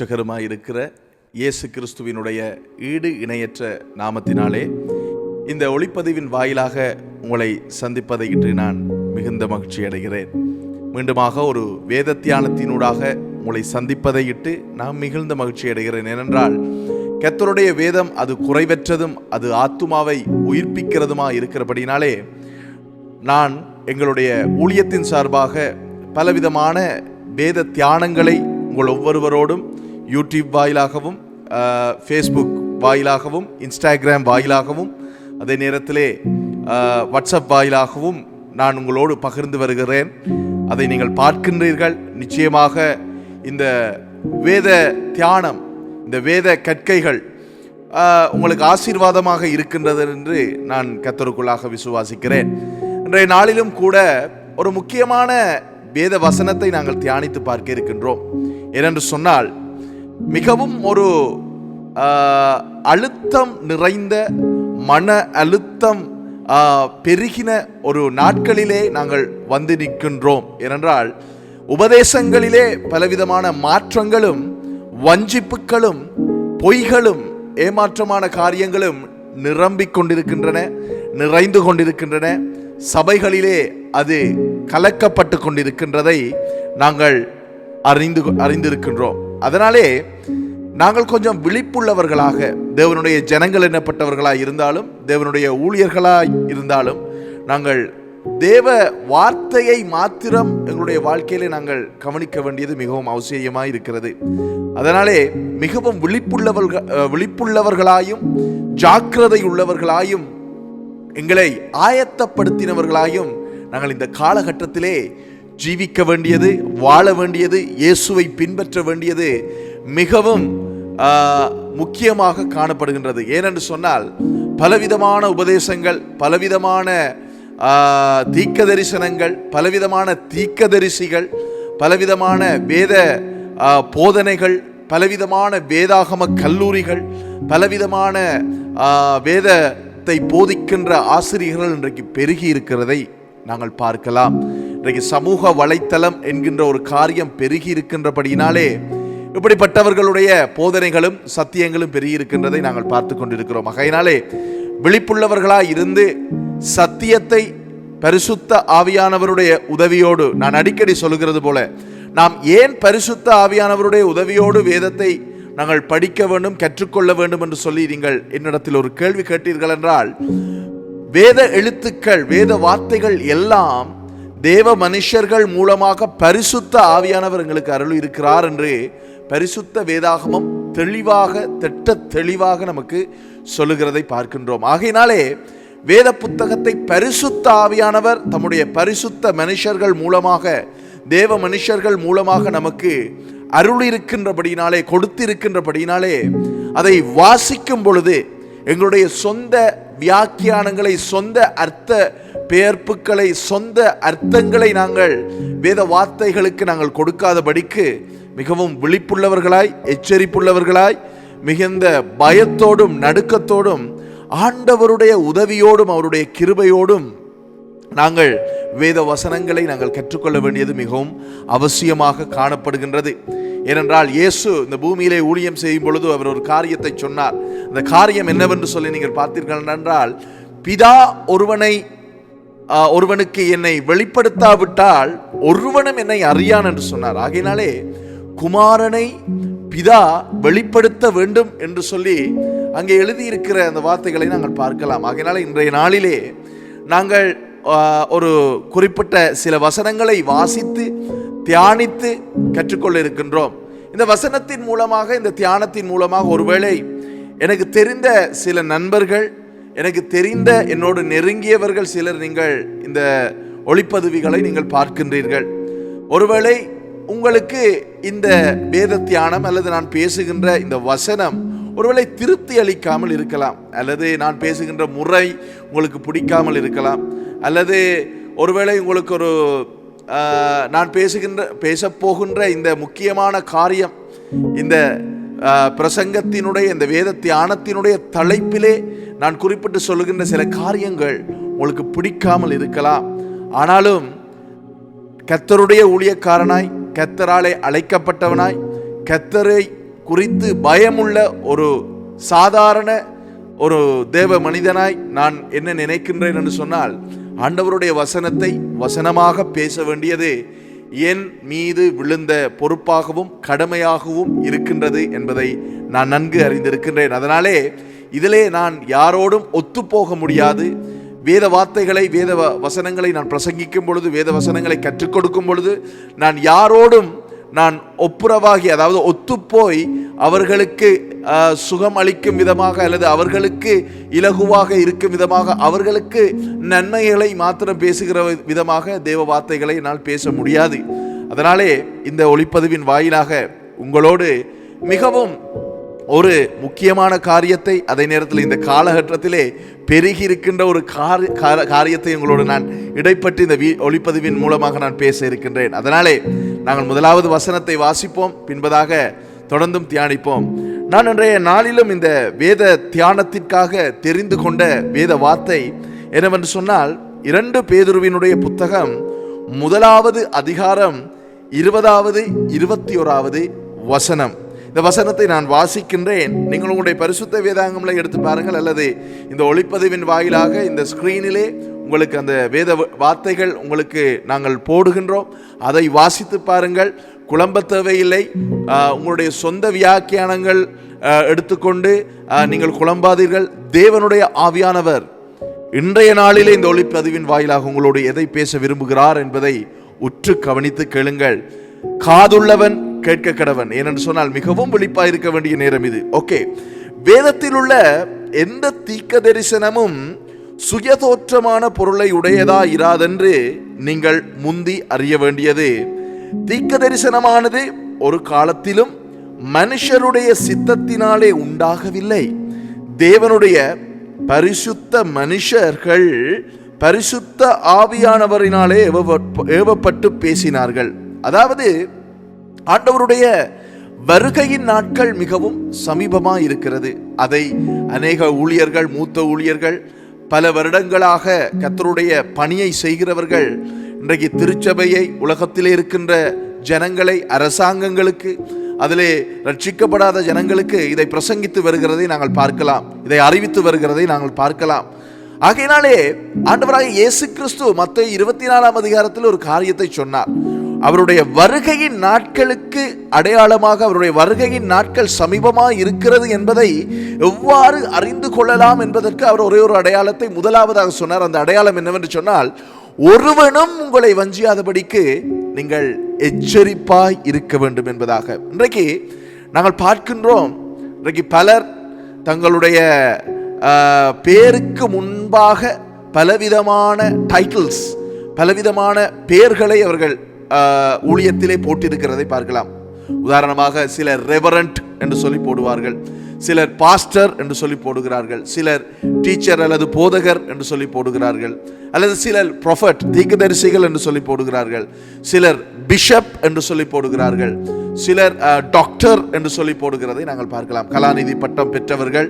இரட்சகருமாய் இருக்கிற இயேசு கிறிஸ்துவினுடைய ஈடு இணையற்ற நாமத்தினாலே இந்த ஒளிப்பதிவின் வாயிலாக உங்களை சந்திப்பதை இன்று நான் மிகுந்த மகிழ்ச்சி அடைகிறேன். மீண்டுமாக ஒரு வேத தியானத்தினூடாக உங்களை சந்திப்பதை இட்டு நான் மிகுந்த மகிழ்ச்சி அடைகிறேன். ஏனென்றால் கத்தருடைய வேதம் அது குறைவற்றதும் அது ஆத்துமாவை உயிர்ப்பிக்கிறதுமா இருக்கிறபடினாலே நான் எங்களுடைய ஊழியத்தின் சார்பாக பலவிதமான வேத தியானங்களை உங்கள் ஒவ்வொருவரோடும் யூடியூப் வாயிலாகவும் ஃபேஸ்புக் வாயிலாகவும் இன்ஸ்டாகிராம் வாயிலாகவும் அதே நேரத்திலே வாட்ஸ்அப் வாயிலாகவும் நான் உங்களோடு பகிர்ந்து வருகிறேன். அதை நீங்கள் பார்க்கின்றீர்கள். நிச்சயமாக இந்த வேத தியானம் இந்த வேத கற்கைகள் உங்களுக்கு ஆசீர்வாதமாக இருக்கின்றது என்று நான் கத்தருக்குள்ளாக விசுவாசிக்கிறேன். இன்றைய நாளிலும் கூட ஒரு முக்கியமான வேத வசனத்தை நாங்கள் தியானித்து பார்க்க இருக்கின்றோம். ஏனென்று சொன்னால் மிகவும் ஒரு அழுத்தம் நிறைந்த மன அழுத்தம் பெருகின ஒரு நாட்களிலே நாங்கள் வந்து நிற்கின்றோம். ஏனென்றால் உபதேசங்களிலே பலவிதமான மாற்றங்களும் வஞ்சிப்புகளும் பொய்களும் ஏமாற்றமான காரியங்களும் நிரம்பிக் கொண்டிருக்கின்றன நிறைந்து கொண்டிருக்கின்றன. சபைகளிலே அது கலக்கப்பட்டு கொண்டிருக்கின்றதை நாங்கள் அறிந்து அறிந்திருக்கின்றோம். அதனாலே நாங்கள் கொஞ்சம் விழிப்புள்ளவர்களாக தேவனுடைய ஜனங்கள் எனப்பட்டவர்களாக இருந்தாலும் தேவனுடைய ஊழியர்களாக இருந்தாலும் நாங்கள் தேவ வார்த்தையை மாத்திரம் எங்களுடைய வாழ்க்கையிலே நாங்கள் கவனிக்க வேண்டியது மிகவும் அவசியமாக இருக்கிறது. அதனாலே மிகவும் விழிப்புள்ளவர்கள் விழிப்புள்ளவர்களாயும் ஜாக்கிரதை உள்ளவர்களாயும் எங்களை ஆயத்தப்படுத்தினவர்களாயும் நாங்கள் இந்த காலகட்டத்திலே ஜீவிக்க வேண்டியது வாழ வேண்டியது இயேசுவை பின்பற்ற வேண்டியது மிகவும் முக்கியமாக காணப்படுகின்றது. ஏனென்று சொன்னால் பலவிதமான உபதேசங்கள் பலவிதமான தீக்க தரிசனங்கள் பலவிதமான தீக்க தரிசிகள் பலவிதமான வேத போதனைகள் பலவிதமான வேதாகம கல்லூரிகள் பலவிதமான வேதத்தை போதிக்கின்ற ஆசிரியர்கள் இன்றைக்கு பெருகி இருக்கிறதை நாங்கள் பார்க்கலாம். இன்றைக்கு சமூக வலைத்தளம் என்கின்ற ஒரு காரியம் பெருகி இருக்கின்றபடியினாலே இப்படிப்பட்டவர்களுடைய போதனைகளும் சத்தியங்களும் பெருகி இருக்கின்றதை நாங்கள் பார்த்து கொண்டிருக்கிறோம். ஆகையினாலே விழிப்புள்ளவர்களாய் இருந்து சத்தியத்தை பரிசுத்த ஆவியானவருடைய உதவியோடு நான் அடிக்கடி சொல்லுகிறது போல நாம் ஏன் பரிசுத்த ஆவியானவருடைய உதவியோடு வேதத்தை நாங்கள் படிக்க வேண்டும் கற்றுக்கொள்ள வேண்டும் என்று சொல்லி நீங்கள் என்னிடத்தில் ஒரு கேள்வி கேட்டீர்கள் என்றால் வேத எழுத்துக்கள் வேத வார்த்தைகள் எல்லாம் தேவ மனுஷர்கள் மூலமாக பரிசுத்த ஆவியானவர் எங்களுக்கு அருள் இருக்கிறார் என்று பரிசுத்த வேதாகமம் தெளிவாக திட்ட தெளிவாக நமக்கு சொல்லுகிறதை பார்க்கின்றோம். ஆகையினாலே வேத புத்தகத்தை பரிசுத்த ஆவியானவர் தம்முடைய பரிசுத்த மனுஷர்கள் மூலமாக தேவ மனுஷர்கள் மூலமாக நமக்கு அருள் இருக்கின்றபடியினாலே கொடுத்திருக்கின்றபடியினாலே அதை வாசிக்கும் பொழுது எங்களுடைய சொந்த வியாக்கியானங்களை சொந்த அர்த்த பெயர்ப்புகளை சொந்த அர்த்தங்களை நாங்கள் வேத வார்த்தைகளுக்கு நாங்கள் கொடுக்காதபடிக்கு மிகவும் விழிப்புள்ளவர்களாய் எச்சரிப்புள்ளவர்களாய் மிகுந்த பயத்தோடும் நடுக்கத்தோடும் ஆண்டவருடைய உதவியோடும் அவருடைய கிருபையோடும் நாங்கள் வேத வசனங்களை நாங்கள் கற்றுக்கொள்ள வேண்டியது மிகவும் அவசியமாக காணப்படுகின்றது. ஏனென்றால் இயேசு இந்த பூமியிலே ஊழியம் செய்யும் பொழுது அவர் ஒரு காரியத்தை சொன்னார். அந்த காரியம் என்னவென்று சொல்லி நீங்கள் பார்த்தீர்கள் என்றால் பிதா ஒருவனை ஒருவனுக்கு என்னை வெளிப்படுத்தாவிட்டால் ஒருவனும் என்னை அறியான் என்று சொன்னார். ஆகையினாலே குமாரனை பிதா வெளிப்படுத்த வேண்டும் என்று சொல்லி அங்கே எழுதியிருக்கிற அந்த வார்த்தைகளை நாங்கள் பார்க்கலாம். ஆகையினால இன்றைய நாளிலே நாங்கள் ஒரு குறிப்பிட்ட சில வசனங்களை வாசித்து தியானித்து கற்றுக்கொள்ள இருக்கின்றோம். இந்த வசனத்தின் மூலமாக இந்த தியானத்தின் மூலமாக ஒருவேளை எனக்கு தெரிந்த சில நண்பர்கள் எனக்கு தெரிந்த என்னோடு நெருங்கியவர்கள் சிலர் நீங்கள் இந்த ஒளிப்பதிவுகளை நீங்கள் பார்க்கின்றீர்கள். ஒருவேளை உங்களுக்கு இந்த வேத தியானம் அல்லது நான் பேசுகின்ற இந்த வசனம் ஒருவேளை திருப்தி அளிக்காமல் இருக்கலாம். அல்லது நான் பேசுகின்ற முறை உங்களுக்கு பிடிக்காமல் இருக்கலாம். அல்லது ஒருவேளை உங்களுக்கு ஒரு நான் பேசுகின்ற பேசப் போகின்ற இந்த முக்கியமான காரியம் இந்த பிரசங்கத்தினுடைய இந்த வேத தியானத்தினுடைய தலைப்பிலே நான் குறிப்பிட்டு சொல்லுகின்ற சில காரியங்கள் உங்களுக்கு பிடிக்காமல் இருக்கலாம். ஆனாலும் கத்தருடைய ஊழியக்காரனாய் கத்தராலே அழைக்கப்பட்டவனாய் கத்தரை குறித்து பயமுள்ள ஒரு சாதாரண ஒரு தேவ மனிதனாய் நான் என்ன நினைக்கின்றேன் என்று சொன்னால் ஆண்டவருடைய வசனத்தை வசனமாக பேச வேண்டியது என் மீது விழுந்த பொறுப்பாகவும் கடமையாகவும் இருக்கின்றது என்பதை நான் நன்கு அறிந்திருக்கின்றேன். அதனாலே இதிலே நான் யாரோடும் ஒத்துப்போக முடியாது. வேத வார்த்தைகளை வேத வ- வசனங்களை நான் பிரசங்கிக்கும் பொழுது வேத வசனங்களை கற்றுக் கொடுக்கும் பொழுது நான் யாரோடும் நான் ஒப்புரவாகி அதாவது ஒத்துப்போய் அவர்களுக்கு சுகம் அளிக்கும் விதமாக அல்லது அவர்களுக்கு இலகுவாக இருக்கும் விதமாக அவர்களுக்கு நன்மைகளை மாத்திரம் பேசுகிற விதமாக தேவ வார்த்தைகளை என்னால் பேச முடியாது. அதனாலே இந்த ஒளிப்பதிவின் வாயிலாக உங்களோடு மிகவும் ஒரு முக்கியமான காரியத்தை அதே நேரத்தில் இந்த காலகட்டத்திலே பெருகி இருக்கின்ற ஒரு காரி- கார- காரியத்தை உங்களோடு நான் இடைப்பட்டு இந்த வீ- ஒளிப்பதிவின் மூலமாக நான் பேச இருக்கின்றேன். அதனாலே நாங்கள் முதலாவது வசனத்தை வாசிப்போம் பின்பதாக தொடர்ந்தும் தியானிப்போம். நான் இன்றைய நாளிலும் இந்த வேத தியானத்திற்காக தெரிந்து கொண்ட வேத வார்த்தை என்னவென்று சொன்னால் இரண்டு பேதுருவினுடைய புத்தகம் முதலாவது அதிகாரம் இருபதாவது இருபத்தி ஓராவது வசனம். இந்த வசனத்தை நான் வாசிக்கின்றேன். நீங்கள் உங்களுடைய பரிசுத்த வேதாங்கங்களை எடுத்து பாருங்கள் அல்லது இந்த ஒளிப்பதிவின் வாயிலாக இந்த ஸ்கிரீனிலே உங்களுக்கு அந்த வேத வார்த்தைகள் உங்களுக்கு நாங்கள் போடுகின்றோம். அதை வாசித்து பாருங்கள். குழம்ப தேவையில்லை. உங்களுடைய சொந்த வியாக்கியானங்கள் எடுத்துக்கொண்டு நீங்கள் குழம்பாதீர்கள். தேவனுடைய ஆவியானவர் இன்றைய நாளிலே இந்த ஒளிப்பதிவின் வாயிலாக உங்களோடு எதை பேச விரும்புகிறார் என்பதை உற்று கவனித்து கேளுங்கள். காதுள்ளவன் கேட்க கடவன் ஏனென்று சொன்னால் மிகவும் விழிப்பாய் இருக்க வேண்டிய நேரம் இது. ஓகே. வேதத்தில் உள்ள எந்த தீக்க தரிசனமும் சுயதோற்றமான பொருளை உடையதா இராதென்று நீங்கள் முந்தி அறிய வேண்டியது. தீக்க தரிசனமானது ஒரு காலத்திலும் மனுஷருடைய சித்தத்தினாலே உண்டாகவில்லை. தேவனுடைய பரிசுத்த மனுஷர்கள் பரிசுத்த ஆவியானவரினாலே ஏவப்பட்டு பேசினார்கள். அதாவது ஆண்டவருடைய வருகையின் நாட்கள் மிகவும் சமீபமாக இருக்கிறது அதை அநேக ஊழியர்கள் மூத்த ஊழியர்கள் பல வருடங்களாக கத்தருடைய பணியை செய்கிறவர்கள் இன்றைக்கு திருச்சபையை உலகத்திலே இருக்கின்ற ஜனங்களை அரசாங்கங்களுக்கு அதிலே ரட்சிக்கப்படாத ஜனங்களுக்கு இதை பிரசங்கித்து வருகிறதை நாங்கள் பார்க்கலாம். இதை அறிவித்து வருகிறதை நாங்கள் பார்க்கலாம். ஆகையினாலே ஆண்டவராக இயேசு கிறிஸ்து மத்த இருபத்தி நாலாம் அதிகாரத்தில் ஒரு காரியத்தை சொன்னார். அவருடைய வருகையின் நாட்களுக்கு அடையாளமாக அவருடைய வருகையின் நாட்கள் சமீபமாக இருக்கிறது என்பதை எவ்வாறு அறிந்து கொள்ளலாம் என்பதற்கு அவர் ஒரே ஒரு அடையாளத்தை முதலாவதாக சொன்னார். அந்த அடையாளம் என்னவென்று சொன்னால் ஒருவனும் உங்களை வஞ்சியாதபடிக்கு நீங்கள் எச்சரிப்பாய் இருக்க வேண்டும் என்பதாக. இன்றைக்கு நாங்கள் பார்க்கின்றோம் இன்றைக்கு பலர் தங்களுடைய பேருக்கு முன்பாக பலவிதமான டைட்டில்ஸ் பலவிதமான பெயர்களை அவர்கள் ஊழியத்திலே போட்டிருக்கிறதை பார்க்கலாம். உதாரணமாக சிலர் ரெவரண்ட் என்று சொல்லி போடுவார்கள். சிலர் பாஸ்டர் என்று சொல்லி போடுகிறார்கள். சிலர் டீச்சர் அல்லது போதகர் என்று சொல்லி போடுகிறார்கள். அல்லது சிலர் ப்ரொஃபட் தீர்க்கதரிசிகள் என்று சொல்லி போடுகிறார்கள். சிலர் பிஷப் என்று சொல்லி போடுகிறார்கள். சிலர் டாக்டர் என்று சொல்லி போடுகிறதை நாங்கள் பார்க்கலாம். கலாநிதி பட்டம் பெற்றவர்கள்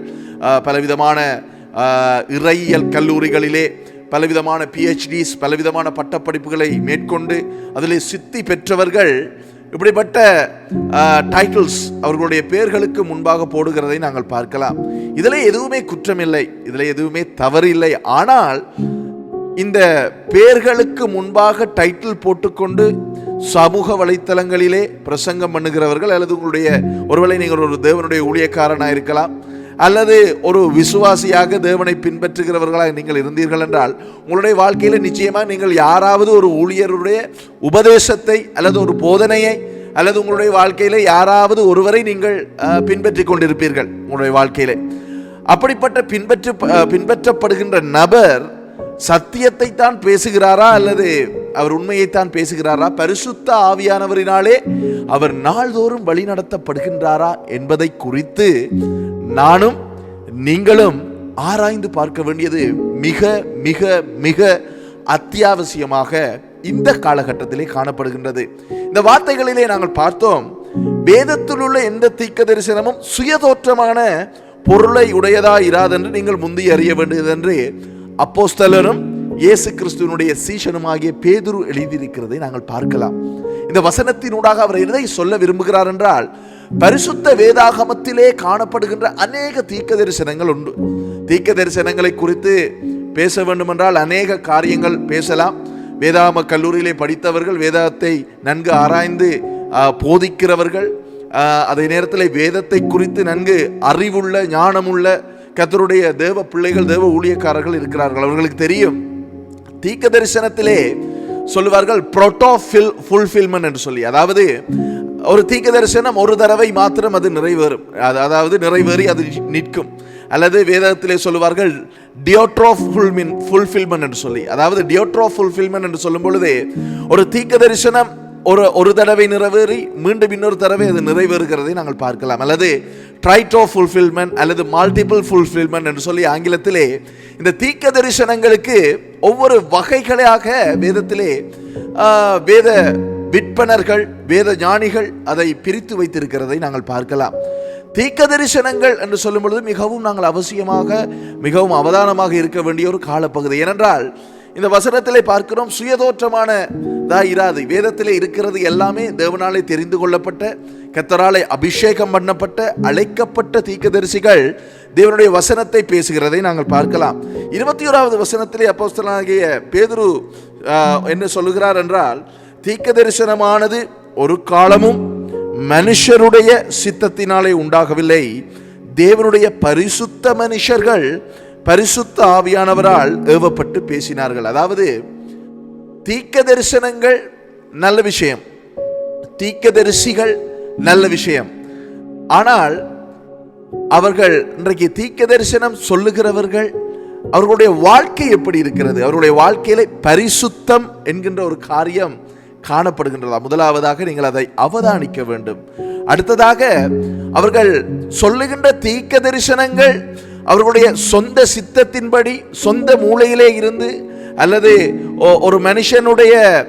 பலவிதமான இறையியல் கல்லூரிகளிலே பலவிதமான பிஹெச்டிஸ் பலவிதமான பட்டப்படிப்புகளை மேற்கொண்டு அதிலே சித்தி பெற்றவர்கள் இப்படிப்பட்ட டைட்டில்ஸ் அவர்களுடைய பெயர்களுக்கு முன்பாக போடுகிறதை நாங்கள் பார்க்கலாம். இதில் எதுவுமே குற்றமில்லை இதில் எதுவுமே தவறு இல்லை ஆனால் இந்த பெயர்களுக்கு முன்பாக டைட்டில் போட்டுக்கொண்டு சமூக வலைத்தளங்களிலே பிரசங்கம் பண்ணுகிறவர்கள் அல்லது உங்களுடைய ஒருவேளை நீங்கள் ஒரு தேவனுடைய ஊழியக்காரனாக இருக்கலாம் அல்லது ஒரு விசுவாசியாக தேவனை பின்பற்றுகிறவர்களாக நீங்கள் இருந்தீர்கள் என்றால் உங்களுடைய வாழ்க்கையில் நிச்சயமாக நீங்கள் யாராவது ஒரு ஊழியருடைய உபதேசத்தை அல்லது ஒரு போதனையை அல்லது உங்களுடைய வாழ்க்கையில் யாராவது ஒருவரை நீங்கள் பின்பற்றி பின்பற்றிக் கொண்டிருப்பீர்கள் உங்களுடைய வாழ்க்கையிலே. அப்படிப்பட்ட பின்பற்று பின்பற்றப்படுகின்ற நபர் சத்தியத்தை தான் பேசுகிறாரா அல்லது அவர் உண்மையைத்தான் பேசுகிறாரா? பரிசுத்த ஆவியானவரினாலே அவர் நாள்தோறும் வழி நடத்தப்படுகின்றாரா என்பதை குறித்து நானும் நீங்களும் ஆராய்ந்து பார்க்க வேண்டியது மிக மிக மிக அத்தியாவசியமாக இந்த காலகட்டத்திலே காணப்படுகின்றது. இந்த வார்த்தைகளிலே நாங்கள் பார்த்தோம் வேதத்தில் உள்ள எந்த தீக்க தரிசனமும் சுயதோற்றமான பொருளை உடையதா இராதென்று நீங்கள் முந்தி அறிய வேண்டியதென்று அப்போஸ்தலரும் இயேசு கிறிஸ்துவனுடைய சீஷனுமாகிய பேதுரு எழுதியிருக்கிறதை நாங்கள் பார்க்கலாம். இந்த வசனத்தினூடாக அவர் எதை சொல்ல விரும்புகிறார் என்றால் பரிசுத்த வேதாகமத்திலே காணப்படுகின்ற அநேக தீக்க தரிசனங்கள் உண்டு. தீக்க தரிசனங்களை குறித்து பேச வேண்டுமென்றால் அநேக காரியங்கள் பேசலாம். வேதாகம கல்லூரியிலே படித்தவர்கள் வேதத்தை நன்கு ஆராய்ந்து போதிக்கிறவர்கள் அதே நேரத்தில் வேதத்தை குறித்து நன்கு அறிவுள்ள ஞானமுள்ள கத்தருடைய தேவ பிள்ளைகள் தேவ ஊழியக்காரர்கள் இருக்கிறார்கள். அவர்களுக்கு தெரியும். தீக்க தரிசனத்திலே சொல்லுவார்கள் புரோட்டோஃபில் ஃபுல்ஃபில்மெண்ட் என்று சொல்லி. அதாவது ஒரு தீக்க தரிசனம் ஒரு தடவை மாத்திரம் அது நிறைவேறும். அது- அதாவது நிறைவேறி அது நிற்கும். அல்லது வேதத்திலே சொல்லுவார்கள் டியோட்ரோ ஃபுல்மின் ஃபுல்ஃபில்மெண்ட் என்று சொல்லி. அதாவது டியோட்ரோ ஃபுல்ஃபில்மெண்ட் என்று சொல்லும் பொழுது ஒரு தீக்க தரிசனம் ஒரு ஒரு தடவை நிறைவேறி மீண்டும் இன்னொரு தடவை அது நிறைவேறுகிறதை நாங்கள் பார்க்கலாம். அல்லது ட்ரைட்டோ ஃபுல்ஃபில்மெண்ட் அல்லது மல்டிபிள் ஃபுல்ஃபில்மெண்ட் என்று சொல்லி ஆங்கிலத்திலே இந்த தீக்க தரிசனங்களுக்கு ஒவ்வொரு வகைகளாக வேதத்திலே வேத விற்பனர்கள் வேத ஞானிகள் அதை பிரித்து வைத்திருக்கிறதை நாங்கள் பார்க்கலாம். தீக்க தரிசனங்கள் என்று சொல்லும் பொழுது மிகவும் நாங்கள் அவசியமாக மிகவும் அவதானமாக இருக்க வேண்டிய ஒரு காலப்பகுதி. ஏனென்றால் இந்த வசனத்திலே பார்க்கிறோம் சுயதோற்றமான தா இராது வேதத்திலே இருக்கிறது எல்லாமே தேவனாலே தெரிந்து கொள்ளப்பட்ட கத்தராலே அபிஷேகம் பண்ணப்பட்ட அழைக்கப்பட்ட தீக்கதரிசிகள் தேவனுடைய வசனத்தை பேசுகிறதை நாங்கள் பார்க்கலாம். இருபத்தி ஓராவது வசனத்திலே அப்போஸ்தலாகிய பேதுரு என்ன சொல்லுகிறார் என்றால் தீக்க தரிசனமானது ஒரு காலமும் மனுஷருடைய சித்தத்தினாலே உண்டாகவில்லை. தேவனுடைய பரிசுத்த மனுஷர்கள் பரிசுத்த ஆவியானவரால் ஏவப்பட்டு பேசினார்கள். அதாவது தீக்க தரிசனங்கள் நல்ல விஷயம். தீர்க்கதரிசிகள் நல்ல விஷயம். ஆனால் அவர்கள் இன்றைக்கு தீக்க தரிசனம் சொல்லுகிறவர்கள் அவர்களுடைய வாழ்க்கை எப்படி இருக்கிறது? அவருடைய வாழ்க்கையில பரிசுத்தம் என்கின்ற ஒரு காரியம் காணப்படுகின்றதா? முதலாவதாக நீங்கள் அதை அவதானிக்க வேண்டும். அடுத்ததாக அவர்கள் சொல்லுகின்ற தீக்க தரிசனங்கள் அவர்களுடைய சொந்த சித்தத்தின்படி சொந்த மூளையிலே இருந்து அல்லது ஒ- ஒரு மனுஷனுடைய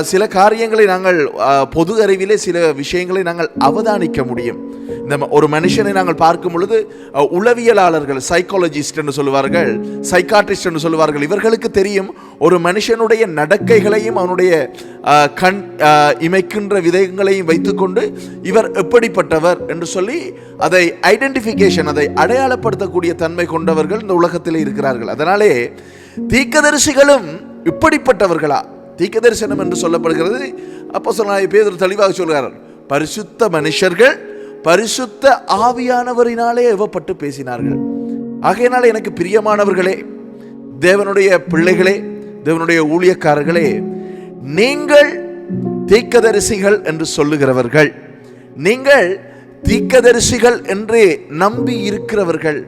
சில காரியங்களை நாங்கள் பொது அறிவிலே சில விஷயங்களை நாங்கள் அவதானிக்க முடியும். இந்த ஒரு மனுஷனை நாங்கள் பார்க்கும் பொழுது உளவியலாளர்கள் சைக்காலஜிஸ்ட் என்று சொல்லுவார்கள் சைக்காட்ரிஸ்ட் என்று சொல்லுவார்கள் இவர்களுக்கு தெரியும் ஒரு மனுஷனுடைய நடக்கைகளையும் அவனுடைய கண் இமைக்கின்ற விதங்களையும் வைத்துக்கொண்டு இவர் எப்படிப்பட்டவர் என்று சொல்லி அதை ஐடென்டிஃபிகேஷன் அதை அடையாளப்படுத்தக்கூடிய தன்மை கொண்டவர்கள் இந்த உலகத்தில் இருக்கிறார்கள். அதனாலே தீக்கதரிசிகளும் இப்படிப்பட்டவர்களா? தீர்க்க தரிசனம் என்று சொல்லப்படுகிறது. அப்போ சொன்ன பேதர் தெளிவாக சொல்கிறார் பரிசுத்த மனுஷர்கள் பரிசுத்த ஆவியானவரினாலே ஏவப்பட்டு பேசினார்கள். ஆகையினால் எனக்கு பிரியமானவர்களே தேவனுடைய பிள்ளைகளே தேவனுடைய ஊழியக்காரர்களே நீங்கள் தீக்கதரிசிகள் என்று சொல்லுகிறவர்கள் நீங்கள் தீக்கதரிசிகள் என்று நம்பி இருக்கிறவர்கள்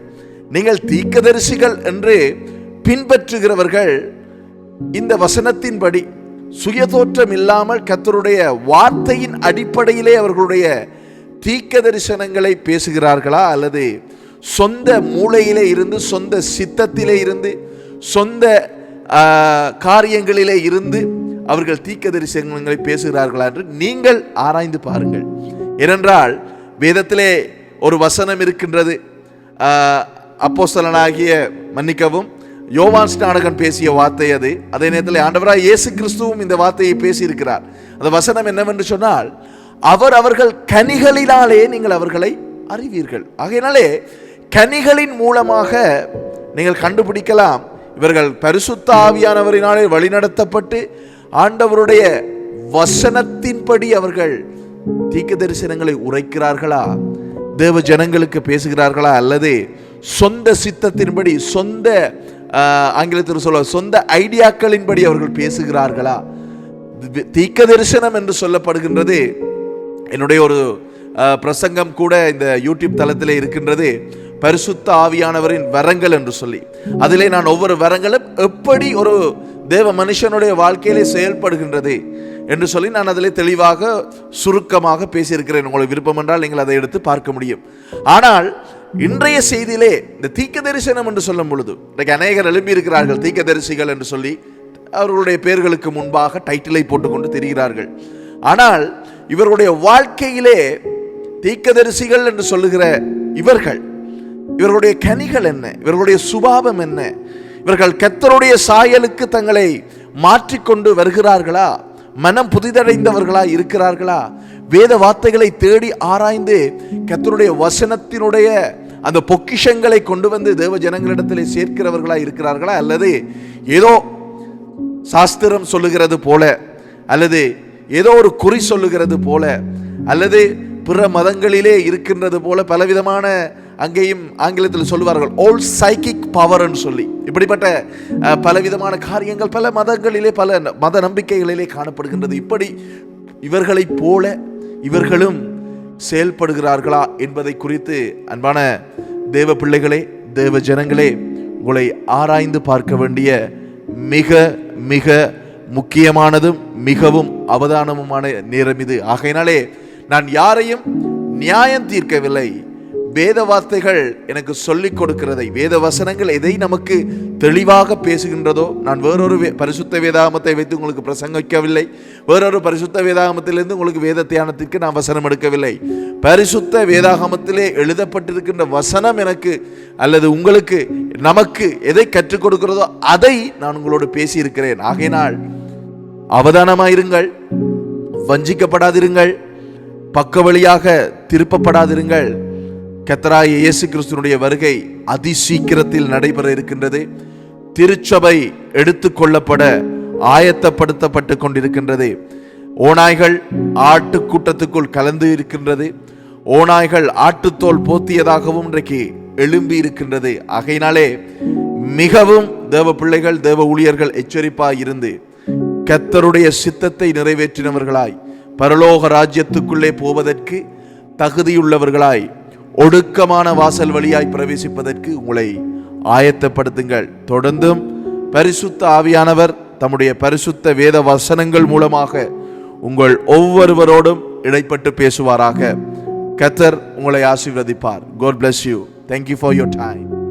நீங்கள் தீக்கதரிசிகள் என்று பின்பற்றுகிறவர்கள் இந்த வசனத்தின்படி சுயதோற்றம் இல்லாமல் கத்தருடைய வார்த்தையின் அடிப்படையிலே அவர்களுடைய தீக்க தரிசனங்களை பேசுகிறார்களா? அல்லது சொந்த மூளையிலே இருந்து சொந்த சித்தத்திலே இருந்து சொந்த காரியங்களிலே இருந்து அவர்கள் தீக்க தரிசனங்களை பேசுகிறார்களா என்று நீங்கள் ஆராய்ந்து பாருங்கள். ஏனென்றால் வேதத்திலே ஒரு வசனம் இருக்கின்றது. அப்போஸ்தலனாகிய மன்னிக்கவும் யோவான் ஸ்நானகன் பேசிய வார்த்தை அது. அதே நேரத்தில் ஆண்டவராக இயேசு கிறிஸ்துவும் இந்த வார்த்தையை பேசியிருக்கிறார். அந்த வசனம் என்னவென்று சொன்னால் அவர் அவர்கள் கனிகளினாலே நீங்கள் அவர்களை அறிவீர்கள். ஆகையினாலே கனிகளின் மூலமாக நீங்கள் கண்டுபிடிக்கலாம். இவர்கள் பரிசுத்த ஆவியானவரினாலே வழிநடத்தப்பட்டு ஆண்டவருடைய வசனத்தின்படி அவர்கள் தீக்க தரிசனங்களை உரைக்கிறார்களா? தேவ ஜனங்களுக்கு பேசுகிறார்களா? அல்லது சொந்த சித்தத்தின்படி சொந்த ஆங்கிலத்தில் சொல்ல சொந்த ஐடியாக்களின்படி அவர்கள் பேசுகிறார்களா? தி- தரிசனம் என்று சொல்லப்படுகின்றது. என்னுடைய ஒரு பிரசங்கம் கூட இந்த யூடியூப் தளத்தில் இருக்கின்றது. பரிசுத்த ஆவியானவரின் வரங்கள் என்று சொல்லி. அதிலே நான் ஒவ்வொரு வரங்களும் எப்படி ஒரு தேவ மனுஷனுடைய வாழ்க்கையிலே செயல்படுகின்றது என்று சொல்லி நான் அதில் தெளிவாக சுருக்கமாக பேசியிருக்கிறேன். உங்களுக்கு விருப்பம் என்றால் நீங்கள் அதை எடுத்து பார்க்க முடியும். ஆனால் இன்றைய செய்தியிலே இந்த தீக்க தரிசனம் என்று சொல்லும் பொழுது இன்றைக்கு அநேகர் எழுப்பி இருக்கிறார்கள் தரிசிகள் என்று சொல்லி அவர்களுடைய பெயர்களுக்கு முன்பாக டைட்டிலை போட்டுக்கொண்டு தெரிகிறார்கள். ஆனால் இவர்களுடைய வாழ்க்கையிலே தீக்கதரிசிகள் என்று சொல்லுகிற இவர்கள் இவர்களுடைய கனிகள் என்ன இவர்களுடைய சுபாவம் என்ன இவர்கள் கத்தருடைய சாயலுக்கு தங்களை மாற்றிக்கொண்டு வருகிறார்களா மனம் புதிதடைந்தவர்களா இருக்கிறார்களா வேத வார்த்தைகளை தேடி ஆராய்ந்து கத்தருடைய வசனத்தினுடைய அந்த பொக்கிஷங்களை கொண்டு வந்து தேவ ஜனங்களிடத்திலே சேர்க்கிறவர்களா இருக்கிறார்களா அல்லது ஏதோ சாஸ்திரம் சொல்லுகிறது போல அல்லது ஏதோ ஒரு குறி சொல்லுகிறது போல அல்லது பிற மதங்களிலே இருக்கின்றது போல பலவிதமான அங்கேயும் ஆங்கிலத்தில் சொல்லுவார்கள் ஓல் சைக்கிக் பவர்னு சொல்லி. இப்படிப்பட்ட பலவிதமான காரியங்கள் பல மதங்களிலே பல மத நம்பிக்கைகளிலே காணப்படுகின்றது. இப்படி இவர்களைப் போல இவர்களும் செயல்படுகிறார்களா என்பதை குறித்து அன்பான தேவ பிள்ளைகளே தேவ ஜனங்களே உங்களை ஆராய்ந்து பார்க்க வேண்டிய மிக மிக முக்கியமானதும் மிகவும் அவதானமுமான நேரம் இது. ஆகையினாலே நான் யாரையும் நியாயம் தீர்க்கவில்லை. வேத வார்த்தைகள் எனக்கு சொல்லிக் கொடுக்கிறதை வேத வசனங்கள் எதை நமக்கு தெளிவாக பேசுகின்றதோ நான் வேறொரு வே- பரிசுத்த வேதாகமத்தை வைத்து உங்களுக்கு பிரசங்கிக்கவில்லை. வேறொரு பரிசுத்த வேதாகமத்திலிருந்து உங்களுக்கு வேத தியானத்திற்கு நான் வசனம் எடுக்கவில்லை. பரிசுத்த வேதாகமத்திலே எழுதப்பட்டிருக்கின்ற வசனம் எனக்கு அல்லது உங்களுக்கு நமக்கு எதை கற்றுக் கொடுக்கிறதோ அதை நான் உங்களோடு பேசியிருக்கிறேன். ஆகையினால் அவதானமாயிருங்கள் வஞ்சிக்கப்படாதிருங்கள் பக்க வழியாக திருப்பப்படாதிருங்கள். கத்தராய இயேசு கிறிஸ்துனுடைய வருகை அதிசீக்கிரத்தில் நடைபெற இருக்கின்றது. திருச்சபை எடுத்துக்கொள்ளப்பட ஆயத்தப்படுத்தப்பட்டு கொண்டிருக்கின்றது. ஓநாய்கள் ஆட்டு கூட்டத்துக்குள் கலந்து இருக்கின்றது. ஓநாய்கள் ஆட்டுத்தோல் போத்தியதாகவும் இன்றைக்கு எழும்பி இருக்கின்றது. ஆகையினாலே மிகவும் தேவ பிள்ளைகள் தேவ ஊழியர்கள் எச்சரிப்பாய் இருந்து கத்தருடைய சித்தத்தை நிறைவேற்றினவர்களாய் பரலோக ராஜ்யத்துக்குள்ளே போவதற்கு தகுதியுள்ளவர்களாய் ஒடுக்கமான வாசல் வழியாய் பிரவேசிப்பதற்கு உங்களை ஆயத்தப்படுத்துங்கள். தொடர்ந்தும் பரிசுத்த ஆவியானவர் தம்முடைய பரிசுத்த வேத வசனங்கள் மூலமாக உங்கள் ஒவ்வொருவரோடும் இடைப்பட்டு பேசுவாராக. கத்தர் உங்களை ஆசீர்வதிப்பார். God bless you thank you for your time